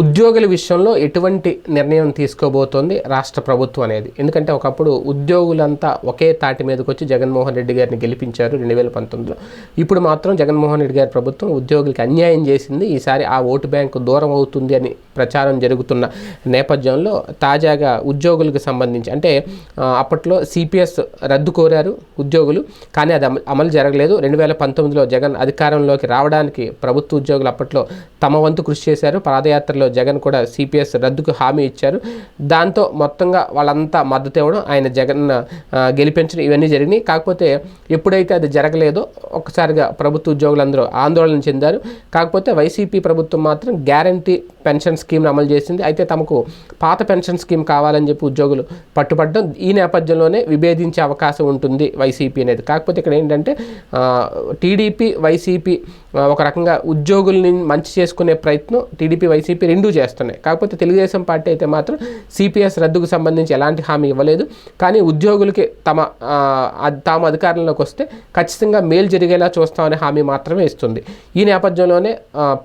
ఉద్యోగుల విషయంలో ఎటువంటి నిర్ణయం తీసుకోబోతోంది రాష్ట్ర ప్రభుత్వం అనేది? ఎందుకంటే ఒకప్పుడు ఉద్యోగులంతా ఒకే తాటి మీదకి వచ్చి జగన్మోహన్ రెడ్డి గారిని గెలిపించారు రెండు వేల పంతొమ్మిదిలో. ఇప్పుడు మాత్రం జగన్మోహన్ రెడ్డి గారి ప్రభుత్వం ఉద్యోగులకి అన్యాయం చేసింది. ఈసారి ఆ ఓటు బ్యాంకు దూరం అవుతుంది అని ప్రచారం జరుగుతున్న నేపథ్యంలో తాజాగా ఉద్యోగులకు సంబంధించి అంటే అప్పట్లో సిపిఎస్ రద్దు కోరారు ఉద్యోగులు. కానీ అది అమలు జరగలేదు. రెండు వేల పంతొమ్మిదిలో జగన్ అధికారంలోకి రావడానికి ప్రభుత్వ ఉద్యోగులు అప్పట్లో తమ వంతు కృషి చేశారు. పాదయాత్రలో జగన్ కూడా సిపిఎస్ రద్దుకు హామీ ఇచ్చారు. దాంతో మొత్తంగా వాళ్ళంతా మద్దతు ఇవ్వడం ఆయన జగన్ గెలిపించడం ఇవన్నీ జరిగినాయి. కాకపోతే ఎప్పుడైతే అది జరగలేదో ఒక్కసారిగా ప్రభుత్వ ఉద్యోగులందరూ ఆందోళన చెందారు. కాకపోతే వైసీపీ ప్రభుత్వం మాత్రం గ్యారంటీ పెన్షన్ స్కీమ్ను అమలు చేసింది. అయితే తమకు పాత పెన్షన్ స్కీమ్ కావాలని చెప్పి ఉద్యోగులు పట్టుబడడం ఈ నేపథ్యంలోనే విభేదించే అవకాశం ఉంటుంది వైసీపీ అనేది. కాకపోతే ఇక్కడ ఏంటంటే టీడీపీ వైసీపీ ఒక రకంగా ఉద్యోగుల్ని మంచి చేసుకునే ప్రయత్నం టీడీపీ వైసీపీ రెండూ చేస్తున్నాయి. కాకపోతే తెలుగుదేశం పార్టీ అయితే మాత్రం సిపిఎస్ రద్దుకు సంబంధించి ఎలాంటి హామీ ఇవ్వలేదు. కానీ ఉద్యోగులకి తమ తాము అధికారంలోకి వస్తే ఖచ్చితంగా మేలు జరిగేలా చూస్తామనే హామీ మాత్రమే ఇస్తుంది. ఈ నేపథ్యంలోనే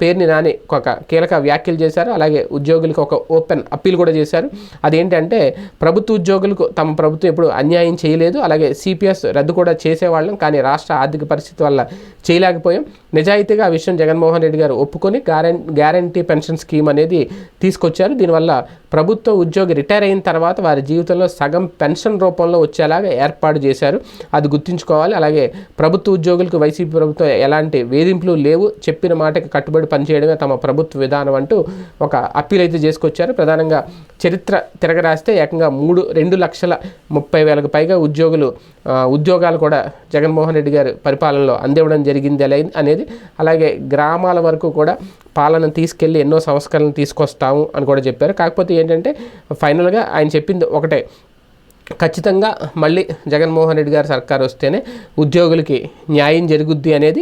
పేరుని పేర్ని నాని ఒక కీలక వ్యాఖ్యలు చేసి చేశారు. అలాగే ఉద్యోగులకు ఒక ఓపెన్ అప్పీల్ కూడా చేశారు. అదేంటంటే ప్రభుత్వ ఉద్యోగులకు తమ ప్రభుత్వం ఎప్పుడు అన్యాయం చేయలేదు. అలాగే సిపిఎస్ రద్దు కూడా చేసేవాళ్ళం. కానీ రాష్ట్ర ఆర్థిక పరిస్థితి వల్ల చేయలేకపోయాం. నిజాయితీగా ఆ విషయం జగన్మోహన్ రెడ్డి గారు ఒప్పుకొని గ్యారెం గ్యారంటీ పెన్షన్ స్కీమ్ అనేది తీసుకొచ్చారు. దీనివల్ల ప్రభుత్వ ఉద్యోగి రిటైర్ అయిన తర్వాత వారి జీవితంలో సగం పెన్షన్ రూపంలో వచ్చేలాగా ఏర్పాటు చేశారు. అది గుర్తుంచుకోవాలి. అలాగే ప్రభుత్వ ఉద్యోగులకు వైసీపీ ప్రభుత్వం ఎలాంటి వేధింపులు లేవు. చెప్పిన మాటకి కట్టుబడి పనిచేయడమే తమ ప్రభుత్వ విధానం అంటూ ఒక అప్పీల్ అయితే చేసుకొచ్చారు. ప్రధానంగా చరిత్ర తిరగరాస్తే ఏకంగా మూడు రెండు లక్షల ముప్పై వేలకు పైగా ఉద్యోగులు ఉద్యోగాలు కూడా జగన్మోహన్ రెడ్డి గారు పరిపాలనలో అందివ్వడం జరిగింది అనేది. అలాగే గ్రామాల వరకు కూడా పాలన తీసుకెళ్ళి ఎన్నో సంస్కరణలు తీసుకొస్తాము అని కూడా చెప్పారు. కాకపోతే ఏంటంటే ఫైనల్గా ఆయన చెప్పింది ఒకటే ఖచ్చితంగా మళ్ళీ జగన్మోహన్ రెడ్డి గారి సర్కార్ వస్తేనే ఉద్యోగులకి న్యాయం జరుగుద్ది అనేది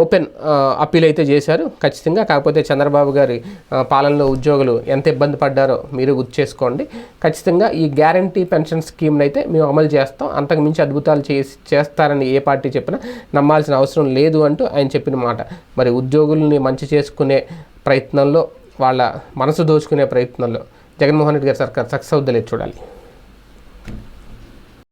ఓపెన్ అప్పీల్ అయితే చేశారు. ఖచ్చితంగా కాకపోతే చంద్రబాబు గారి పాలనలో ఉద్యోగులు ఎంత ఇబ్బంది పడ్డారో మీరు గుర్తు చేసుకోండి. ఖచ్చితంగా ఈ గ్యారంటీ పెన్షన్ స్కీమ్ని అయితే మేము అమలు చేస్తాం. అంతకు మించి అద్భుతాలు చేసి చేస్తారని ఏ పార్టీ చెప్పినా నమ్మాల్సిన అవసరం లేదు అంటూ ఆయన చెప్పిన మాట. మరి ఉద్యోగుల్ని మంచి చేసుకునే ప్రయత్నంలో వాళ్ళ మనసు దోచుకునే ప్రయత్నంలో జగన్మోహన్ రెడ్డి గారి సర్కార్ సక్సెస్ అవుద్దలేదు చూడాలి.